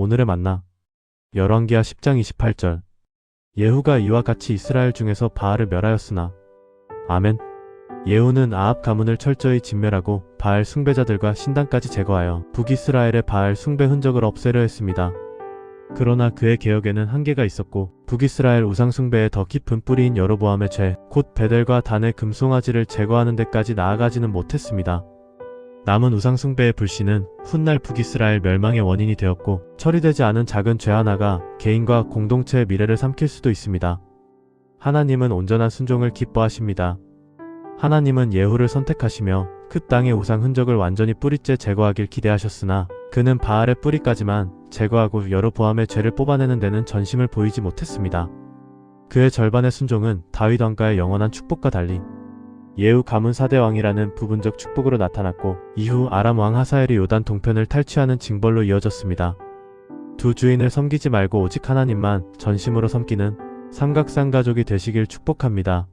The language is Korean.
오늘의 만나. 열왕기하 10장 28절. 예후가 이와 같이 이스라엘 중에서 바알을 멸하였으나. 아멘. 예후는 아합 가문을 철저히 진멸하고 바알 숭배자들과 신당까지 제거하여 북이스라엘의 바알 숭배 흔적을 없애려 했습니다. 그러나 그의 개혁에는 한계가 있었고 북이스라엘 우상 숭배의 더 깊은 뿌리인 여로보암의 죄, 곧 베델과 단의 금송아지를 제거하는 데까지 나아가지는 못했습니다. 남은 우상 숭배의 불씨는 훗날 북이스라엘 멸망의 원인이 되었고 처리되지 않은 작은 죄 하나가 개인과 공동체의 미래를 삼킬 수도 있습니다. 하나님은 온전한 순종을 기뻐하십니다. 하나님은 예후를 선택하시며 그 땅의 우상 흔적을 완전히 뿌리째 제거하길 기대하셨으나 그는 바알의 뿌리까지만 제거하고 여로보암의 죄를 뽑아내는 데는 전심을 보이지 못했습니다. 그의 절반의 순종은 다윗 왕가의 영원한 축복과 달리 예후 가문 4대 왕이라는 부분적 축복으로 나타났고 이후 아람 왕 하사엘이 요단 동편을 탈취하는 징벌로 이어졌습니다. 두 주인을 섬기지 말고 오직 하나님만 전심으로 섬기는 삼각산 가족이 되시길 축복합니다.